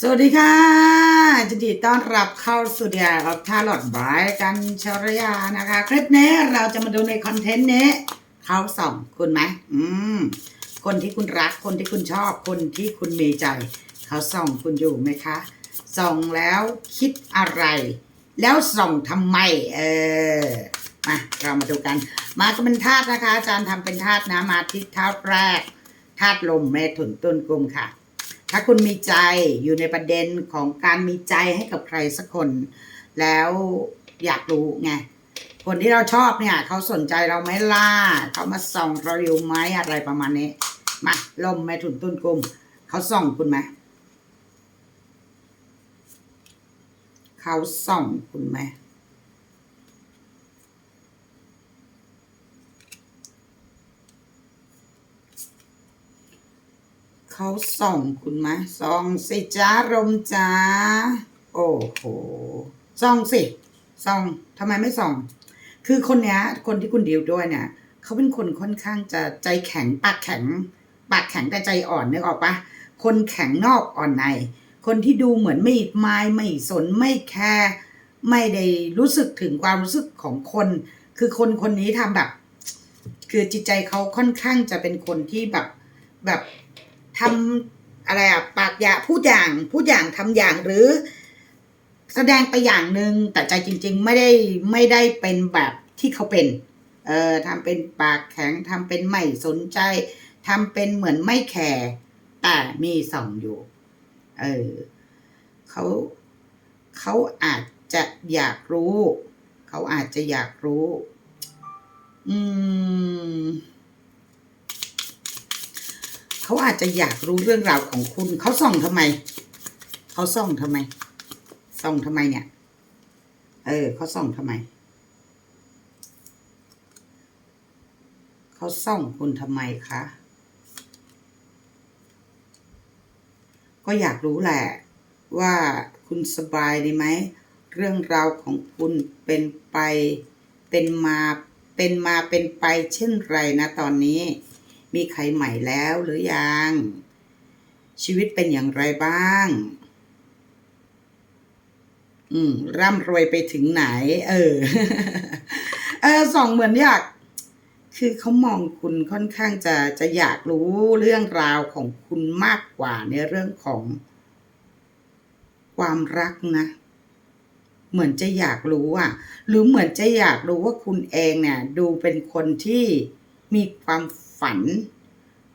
สวัสดีค่ะยินดีต้อนรับเข้าสู่เดียร์ทาร์ลอดบายกันชรยานะคะ คลิปนี้เราจะมาดูในคอนเทนต์นี้เขาส่องคุณไหมอืมคนที่คุณรักคนที่คุณชอบ คนที่คุณมีใจ เขาส่องคุณอยู่ไหมคะส่องแล้วคิดอะไร แล้วส่องทำไม เออมาเรามาดูกัน มาก็เป็นธาตุนะคะ อาจารย์ทำเป็นธาตุนะมาที่ธาตุแรกธาตุลมเมถุนต้นกลุ่มค่ะ ถ้าคุณมีใจอยู่ในประเด็นของการมีใจให้กับใครสักคน แล้วอยากรู้ไงคนที่เราชอบเนี่ยเขาสนใจเราไหมล่ะเขามาส่องเราอยู่ไหมอะไรประมาณนี้มาลมแม่ถุนต้นกลมเขาส่องคุณไหมเขาส่องคุณไหม เขาส่องคุณไหมส่องสิจ้ารมจ้า โอ้โหส่องสิส่องทำไมไม่ส่อง คือคนเนี้ย คนที่คุณดีลด้วยเนี่ยเขาเป็นคนค่อนข้างจะใจแข็งปากแข็งปากแข็งแต่ใจอ่อนนึกออกปะคนแข็งนอกอ่อนใน คนที่ดูเหมือนไม่ไม้ไม่สนไม่แคร์ไม่ได้รู้สึกถึงความรู้สึกของคน คือคนคนนี้ทำแบบ คือจิตใจเขาค่อนข้างจะเป็นคนที่แบบแบบ ทำอะไรอะปากอย่าพูดอย่างพูดอย่างทำอย่างหรือ แสดงไปอย่างหนึ่งแต่ใจจริง ๆ ไม่ได้ไม่ได้เป็นแบบที่เขาเป็น เอ่อทำเป็นปากแข็งทำเป็นไม่สนใจทำเป็นเหมือนไม่แคร์แต่มีส่องอยู่ เออเขาเขาอาจจะอยากรู้ เขาอาจจะอยากรู้ อืม เขาอาจจะอยากรู้เรื่องราวของคุณเขาส่องทำไมเขาส่องทำไมส่องทำไมเนี่ย เออเขาส่องทำไมเขาส่องคุณทำไมคะก็อยากรู้แหละว่าคุณสบายดีไหมเรื่องราวของคุณเป็นไปเป็นมาเป็นมาเป็นไปเช่นไรนะตอนนี้ มีใครใหม่แล้วหรือยัง ชีวิตเป็นอย่างไรบ้าง อืม ร่ำรวยไปถึงไหน เออ เออส่องเหมือนอยาก คือเขามองคุณค่อนข้างจะจะอยากรู้เรื่องราวของคุณมากกว่าในเรื่องของ ความรักนะเหมือนจะอยากรู้อะ หรือเหมือนจะอยากรู้ว่าคุณเองเนี่ย ดูเป็นคนที่มีความ ฝัน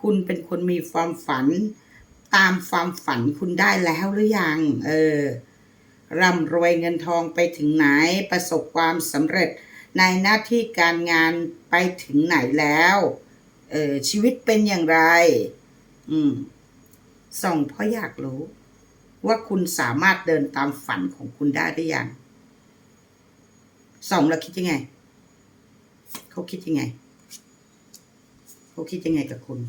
คุณเป็นคนมีความฝัน ตามความฝันคุณได้แล้วหรือยัง เออ ร่ำรวยเงินทองไปถึงไหน ประสบความสำเร็จในหน้าที่การงานไปถึงไหนแล้ว เออ ชีวิตเป็นอย่างไร อืม ส่องเพราะอยากรู้ ว่าคุณสามารถเดินตามฝันของคุณได้หรือยังส่องแล้วคิดยังไง เขาคิดยังไง เขาคิดยังไงกับคุณ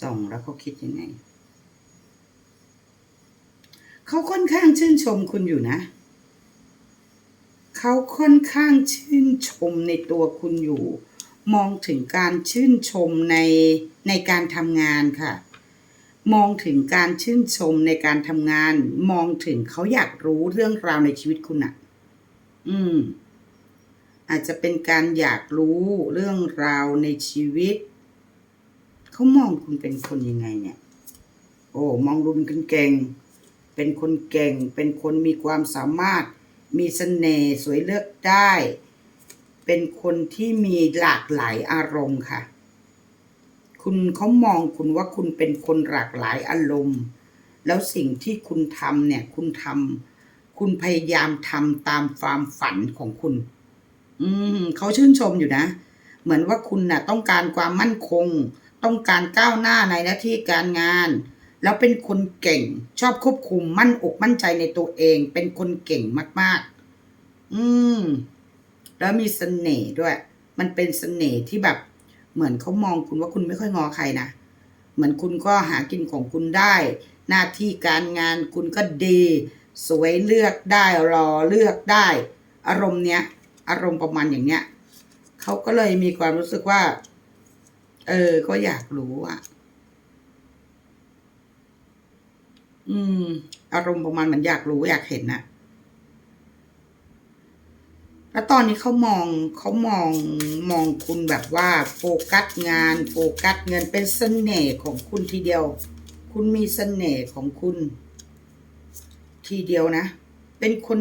ส่องแล้วเขาคิดยังไง เขาค่อนข้างชื่นชมคุณอยู่นะ เขาค่อนข้างชื่นชมในตัวคุณอยู่ มองถึงการชื่นชมในในการทำงานค่ะ มองถึงการชื่นชมในการทำงาน มองถึงเขาอยากรู้เรื่องราวในชีวิตคุณอะอืม อาจจะเป็นการอยากรู้เรื่องราวในชีวิต เขามองคุณเป็นคนยังไงเนี่ย โอ้มองรุนกันเก่ง เป็นคนเก่ง เป็นคนมีความสามารถ มีเสน่ห์สวยเลือกได้ เป็นคนที่มีหลากหลายอารมณ์ค่ะ คุณเขามองคุณว่าคุณเป็นคนหลากหลายอารมณ์ แล้วสิ่งที่คุณทำเนี่ย คุณทำคุณพยายามทำตามความฝันของคุณ อืมเขาชื่นชมอยู่นะ เหมือนว่าคุณน่ะ ต้องการความมั่นคง ต้องการก้าวหน้าในหน้าที่การงาน แล้วเป็นคนเก่ง ชอบควบคุมมั่นอกมั่นใจในตัวเอง เป็นคนเก่งมาก ๆ อืม แล้วมีเสน่ห์ด้วย มันเป็นเสน่ห์ที่แบบ เหมือนเขามองคุณว่าคุณไม่ค่อยงอใครนะเหมือนคุณก็หากินของคุณได้ หน้าที่การงานคุณก็ดี สวยเลือกได้รอเลือกได้ อารมณ์เนี้ย อารมณ์ประมาณอย่างเนี้ยเขาก็เลยมีความรู้สึกว่า เออ ก็อยากรู้อะ อืม อารมณ์ประมาณมันอยากรู้อยากเห็นนะแล้วตอนนี้เขามองเขามองมองคุณแบบว่าโฟกัสงาน โฟกัสเงินเป็นเสน่ห์ของคุณทีเดียว คุณมีเสน่ห์ของคุณ ทีเดียวนะ เป็นคน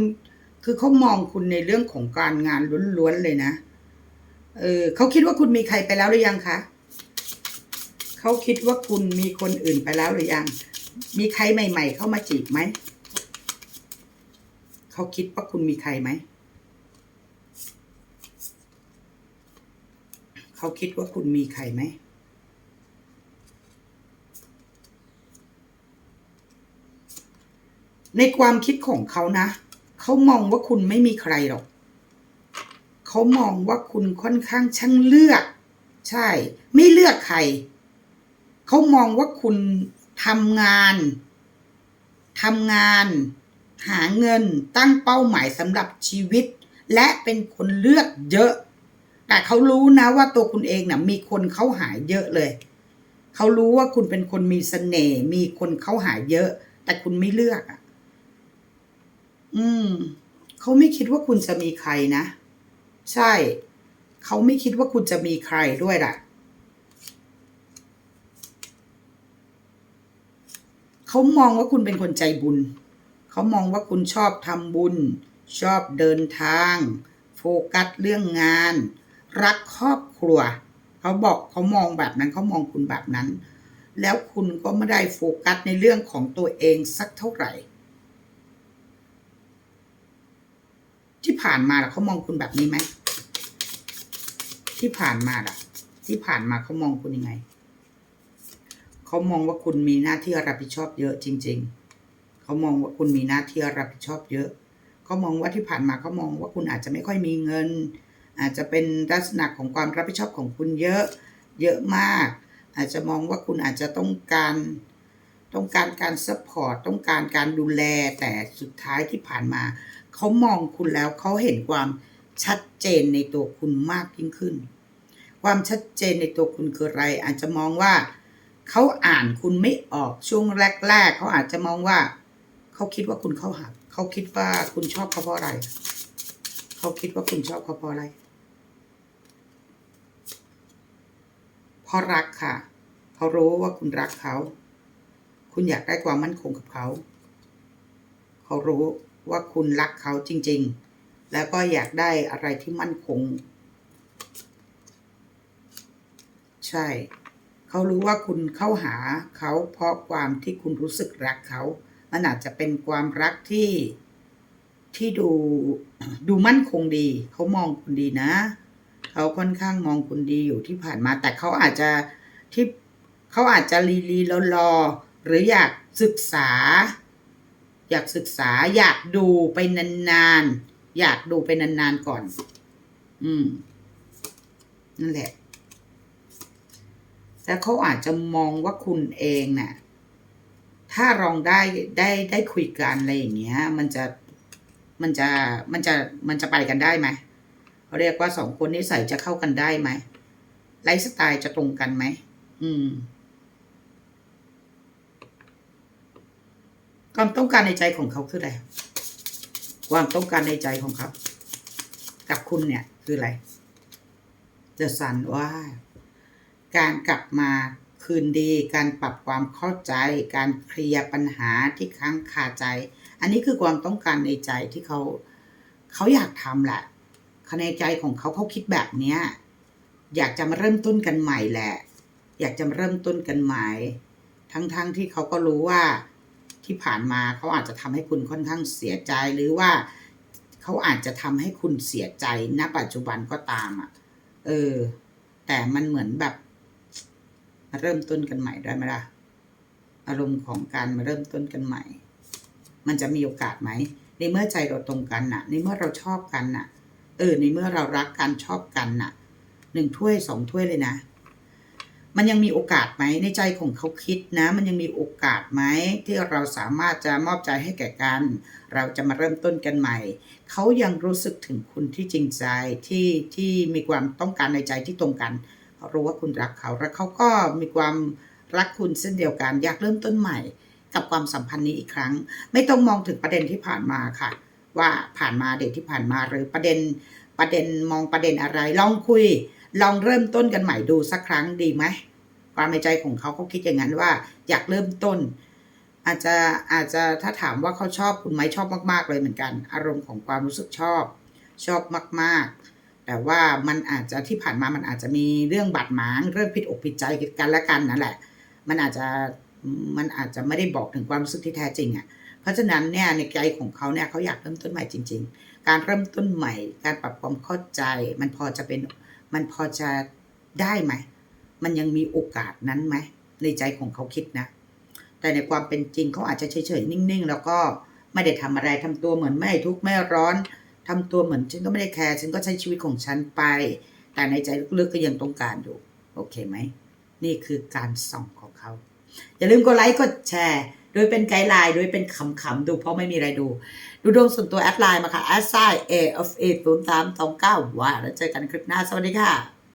คือเขามองคุณในเรื่องของการงานล้วนๆเลยนะ เออเขาคิดว่าคุณมีใครไปแล้วหรือยังคะเขาคิดว่าคุณมีคนอื่นไปแล้วหรือยัง มีใครใหม่ ๆ เข้ามาจีบไหม เขาคิดว่าคุณมีใครไหม เขาคิดว่าคุณมีใครไหมในความคิดของเขานะ เขามองว่าคุณไม่มีใครหรอก เขามองว่าคุณค่อนข้างช่างเลือก ใช่ ไม่เลือกใคร เขามองว่าคุณทำงานทำงาน หาเงินตั้งเป้าหมายสำหรับชีวิต และเป็นคนเลือกเยอะ แต่เขารู้นะว่าตัวคุณเองนะ่ะมีคนเข้าหาเยอะเลย เขารู้ว่าคุณเป็นคนมีเสน่ห์มีคนเข้าหาเยอะ แต่คุณไม่เลือกอะ อืม เขาไม่คิดว่าคุณจะมีใครนะ ใช่ เขาไม่คิดว่าคุณจะมีใครด้วยล่ะ เขามองว่าคุณเป็นคนใจบุญ เขามองว่าคุณชอบทำบุญ ชอบเดินทาง โฟกัสเรื่องงาน รักครอบครัว เขาบอกเขามองแบบนั้นเขามองคุณแบบนั้น แล้วคุณก็ไม่ได้โฟกัสในเรื่องของตัวเองสักเท่าไหร่ ที่ผ่านมาล่ะเขามองคุณแบบนี้ไหมที่ผ่านมาล่ะ ที่ผ่านมาเขามองคุณยังไงเขามองว่าคุณมีหน้าที่รับผิดชอบเยอะจริง ๆเขามองว่าคุณมีหน้าที่รับผิดชอบเยอะเขามองว่าที่ผ่านมาเขามองว่าคุณอาจจะไม่ค่อยมีเงิน อาจจะเป็นลักษณะของความรับผิดชอบของคุณเยอะ เยอะมาก อาจจะมองว่าคุณอาจจะต้องการ ต้องการการซัพพอร์ตต้องการการดูแลแต่สุดท้ายที่ผ่านมา เขามองคุณแล้วเขาเห็นความชัดเจนในตัวคุณมากยิ่งขึ้น ความชัดเจนในตัวคุณคืออะไร อาจจะมองว่า เขาอ่านคุณไม่ออกช่วงแรก ๆ เขาอาจจะมองว่า เขาคิดว่าคุณเข้าหาเขาคิดว่าคุณชอบเขาเพราะอะไร เขาคิดว่าคุณชอบเขาเพราะอะไรเพราะรักค่ะ เขารู้ว่าคุณรักเขา คุณอยากได้ความมั่นคงกับเขา เขารู้ว่าคุณรักเขาจริง ๆ แล้วก็อยากได้อะไรที่มั่นคง ใช่ เขารู้ว่าคุณเข้าหาเขาเพราะความที่คุณรู้สึกรักเขา มันอาจจะเป็นความรักที่ที่ดูดูมั่นคงดี เขามองคุณดีนะ เขาค่อนข้างมองคุณดีอยู่ที่ผ่านมา แต่เขาอาจจะที่เขาอาจจะลีลีรอรอ หรืออยากศึกษา อยากศึกษาอยากดูไปนานๆ อยากดูไปนานๆก่อน อืม นั่นแหละแล้วเขาอาจจะมองว่าคุณเองน่ะ ถ้าลองได้ได้ได้คุยกันอะไรอย่างเงี้ย มันจะมันจะมันจะมันจะไปกันได้ไหมเขาเรียกว่าสองคนนิสัยจะเข้ากันได้ไหมไลฟ์สไตล์จะตรงกันไหมอืม ความต้องการในใจของเขาคืออะไร ความต้องการในใจของเขา กับคุณเนี่ยคืออะไรจะสันว่า การกลับมาคืนดี การปรับความเข้าใจ การเคลียร์ปัญหาที่ค้างคาใจ อันนี้คือความต้องการในใจที่เขาเขาอยากทำแหละคในใจของเขาเขาคิดแบบเนี้ย อยากจะมาเริ่มต้นกันใหม่แหละ อยากจะมาเริ่มต้นกันใหม่ ทั้งๆทที่เขาก็รู้ว่า ที่ผ่านมาเขาอาจจะทำให้คุณค่อนข้างเสียใจหรือว่าเขาอาจจะทำให้คุณเสียใจณปัจจุบันก็ตามอะ เออ แต่มันเหมือนแบบมาเริ่มต้นกันใหม่ได้ไหมล่ะ อารมณ์ของการมาเริ่มต้นกันใหม่ มันจะมีโอกาสไหมในเมื่อใจเราตรงกันน่ะ ในเมื่อเราชอบกันน่ะ เออ ในเมื่อเรารักกันชอบกันน่ะ หนึ่งถ้วยสองถ้วยเลยนะ มันยังมีโอกาสไหมในใจของเขาคิดนะ มันยังมีโอกาสไหมที่เราสามารถจะมอบใจให้แก่กัน เราจะมาเริ่มต้นกันใหม่ เขายังรู้สึกถึงคุณที่จริงใจที่ที่มีความต้องการในใจที่ตรงกันเขารู้ว่าคุณรักเขาและเขาก็มีความรักคุณเช่นเดียวกัน อยากเริ่มต้นใหม่ กับความสัมพันธ์นี้อีกครั้ง ไม่ต้องมองถึงประเด็นที่ผ่านมาค่ะ ว่าผ่านมาเด็กที่ผ่านมาหรือประเด็นประเด็นมองประเด็นอะไรลองคุยลองเริ่มต้นกันใหม่ดูสักครั้งดีไหม ความในใจของเขาเขาคิดอย่างนั้นว่า อยากเริ่มต้น อาจจะอาจจะถ้าถามว่าเขาชอบคุณไหมชอบมาก ๆ เลยเหมือนกัน อารมณ์ของความรู้สึกชอบชอบมาก ๆ แต่ว่ามันอาจจะที่ผ่านมามันอาจจะมีเรื่องบาดหมางเรื่องผิดอกผิดใจกันและกันนั่นแหละ มันอาจจะมันอาจจะไม่ได้บอกถึงความรู้สึกที่แท้จริงอะ่ะเพราะฉะนั้นเนี่ยในใจของเขาเนี่ยเขาอยากเริ่มต้นใหม่จริง ๆ การเริ่มต้นใหม่ การปรับความเข้าใจ มันพอจะเป็นมันพอจะได้ไหม มันยังมีโอกาสนั้นไหมในใจของเขาคิดนะ แต่ในความเป็นจริงเขาอาจจะเฉยๆนิ่งๆ แล้วก็ไม่ได้ทำอะไรทำตัวเหมือนไม่ทุกข์ไม่ร้อนทำตัวเหมือนฉันก็ไม่ได้แคร์ฉันก็ใช้ชีวิตของฉันไป แต่ในใจลึกๆก็ยังต้องการอยู่ โอเคไหม นี่คือการส่องของเขา อย่าลืมกดไลค์กดแชร์ โดยเป็นไกด์ไลน์โดยเป็นขำๆดูเพราะไม่มีอะไรดู ดูดวงส่วนตัวแอดไลน์มาค่ะแอดไซเอฟเอศูนย์สามสองเก้าว่าแล้วเจอกันคลิปหน้าสวัสดีค่ะ